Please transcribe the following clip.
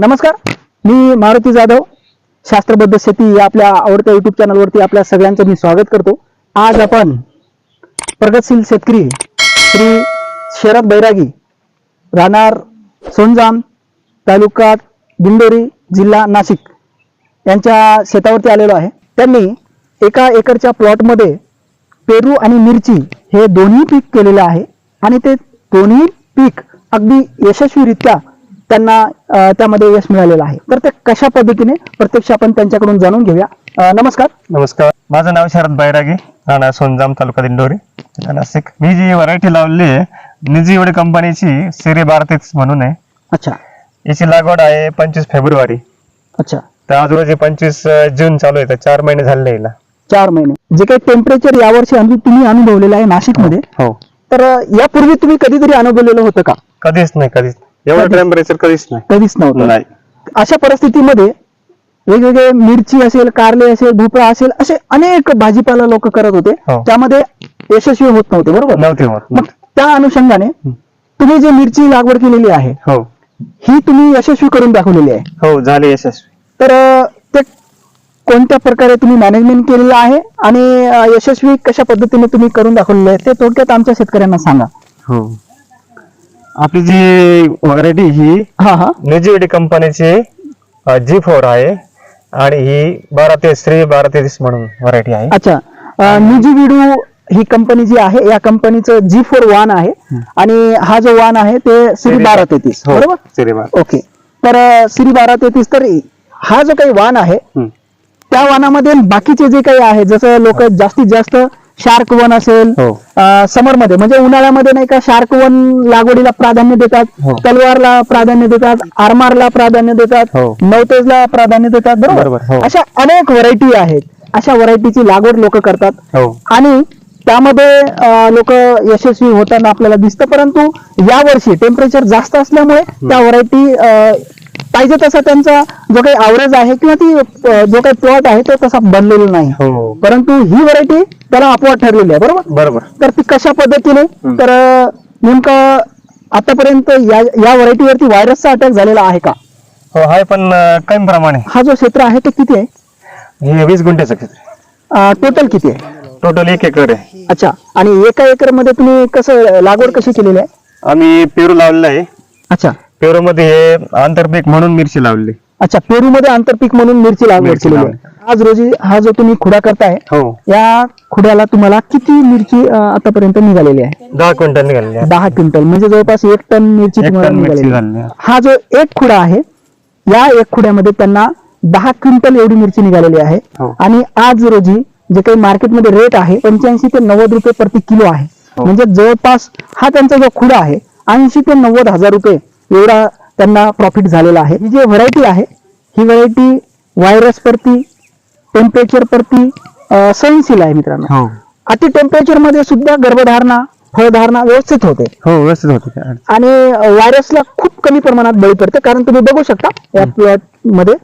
नमस्कार मी मारुती जाधव शास्त्रबद्ध शेती या आपल्या आवडत्या युट्यूब चॅनलवरती आपल्या सगळ्यांचं मी स्वागत करतो. आज आपण प्रगतशील शेतकरी श्री शरद बैरागी राहणार सोनजाम तालुका दिंडोरी जिल्हा नाशिक यांच्या शेतावरती आलेलो आहे. त्यांनी एका एकरच्या प्लॉटमध्ये पेरू आणि मिरची हे दोन्ही पीक केलेलं आहे आणि ते दोन्ही पीक अगदी यशस्वीरित्या त्यांना त्यामध्ये यश मिळालेलं आहे. तर ते कशा पद्धतीने प्रत्यक्ष आपण त्यांच्याकडून जाणून घेऊया. नमस्कार. नमस्कार. माझं नाव शरद बैरागी राहणार सोनजाम तालुका दिंडोरी. नाशिक. मी जी व्हरायटी लावली आहे निजी एवढी कंपनीची सिरे बारतीस म्हणून आहे. अच्छा. याची लागवड आहे पंचवीस फेब्रुवारी. अच्छा. तर आज रोजी पंचवीस जून चालू आहे तर चार महिने झाले याला. चार महिने. जे काही टेम्परेचर यावर्षी अनु- तुम्ही अनुभवलेलं आहे नाशिकमध्ये. हो. तर यापूर्वी तुम्ही कधीतरी अनुभवलेलं होतं का? कधीच नाही कधीच एवढं कधीच? टेम्परेचर कधीच नाही. कधीच नव्हतं. नाही. अशा परिस्थितीमध्ये वेगवेगळे मिरची असेल कारले असेल भोपळा असेल असे अनेक भाजीपाला लोक करत होते. हो. त्यामध्ये यशस्वी होत नव्हते बरोबर? नव्हते होत मग त्या अनुषंगाने तुम्ही जे मिरची लागवड केलेली आहे हो. ही तुम्ही यशस्वी करून दाखवलेली आहे. हो झाले यशस्वी. तर अं, ते कोणत्या प्रकारे तुम्ही मॅनेजमेंट केलेलं आहे आणि अं, यशस्वी कशा पद्धतीने तुम्ही करून दाखवलेलं आहे ते थोडक्यात आमच्या शेतकऱ्यांना सांगा. हो. आपली जी व्हरायटी ही हा हा. निजीविटी कंपनीची जी फोर आहे आणि ही बारा ते श्री बारा तेवीस म्हणून व्हरायटी आहे. अच्छा. अं, निजी विडू ही कंपनी जी आहे या कंपनीचं जी फोर वान आहे आणि हा जो वान आहे ते श्री बारा तेहतीस हो, बरोबर? बारा. ओके. तर अं, श्री बारा तेहतीस तर हा जो काही वान आहे हम्म. त्या वानामध्ये बाकीचे जे काही आहे जसं लोक जास्तीत जास्त शार्क वन असेल हो. समरमध्ये म्हणजे उन्हाळ्यामध्ये नाही का शार्क वन लागवडीला प्राधान्य देतात हो. तलवारला प्राधान्य देतात आरमारला प्राधान्य देतात हो. नवतेजला प्राधान्य देतात बरोबर, बरोबर. अशा अनेक व्हरायटी आहेत अशा व्हरायटीची लागवड लोक करतात हो आणि त्यामध्ये लोक यशस्वी होताना आपल्याला दिसतं परंतु यावर्षी टेम्परेचर जास्त असल्यामुळे त्या व्हरायटी पाहिजे तसा त्यांचा जो काही आवरेज आहे किंवा ती जो काही प्लॉट आहे तो तसा बनलेला नाही. हो. परंतु ही व्हरायटी त्याला अपवाद ठरलेली आहे बरोबर? बरोबर. तर ती कशा पद्धतीने? तर नेमकं आतापर्यंत या या व्हरायटीवरती व्हायरसचा अटॅक झालेला आहे का? हो आहे पण कमी प्रमाणे हा जो क्षेत्र आहे तो किती आहे? हे वीस गुंठ्याचं क्षेत्र टोटल किती आहे? टोटल एक एकर आहे. अच्छा. आणि एका एकरमध्ये तुम्ही कसं लागवड कशी केलेली आहे? आम्ही पेरू लावलेला आहे. अच्छा. पेरू मध्ये हे आंतरपीक म्हणून मिरची लावली. अच्छा पेरू मध्ये आंतरपीक म्हणून मिरची लागवड मिरची केलेली आहे आज रोजी हा जो तुम्ही खुडा करताय हो. या खुड्याला तुम्हाला किती मिरची अं, आतापर्यंत निघालेली आहे? दहा क्विंटल निघालेली आहे. दहा क्विंटल. म्हणजे जवळपास एक टन मिरची एक तुम्हाला टन मिरची निघालेली आहे. झालेली आहे. हा जो एक खुडा आहे या एक खुड्यामध्ये त्यांना दहा क्विंटल एवढी मिरची निघालेली आहे. हो. आणि आज रोजी जे काही मार्केटमध्ये रेट आहे पंच्याऐंशी ते नव्वद रुपये प्रति किलो आहे. हो. म्हणजे जवळपास हा त्यांचा जो खुडा आहे ऐंशी ते नव्वद हजार रुपये एवढा त्यांना प्रॉफिट झालेला आहे. ही जी व्हरायटी आहे ही व्हरायटी व्हायरस परती टेम्परेचर परती अं, सहनशील आहे मित्रांनो. हो. अति टेम्परेचरमध्ये सुद्धा गर्भधारणा फळधारणा व्यवस्थित होते. हो व्यवस्थित होते आणि व्हायरसला खूप कमी प्रमाणात बळी पडते. कारण तुम्ही बघू शकता या प्लॉटमध्ये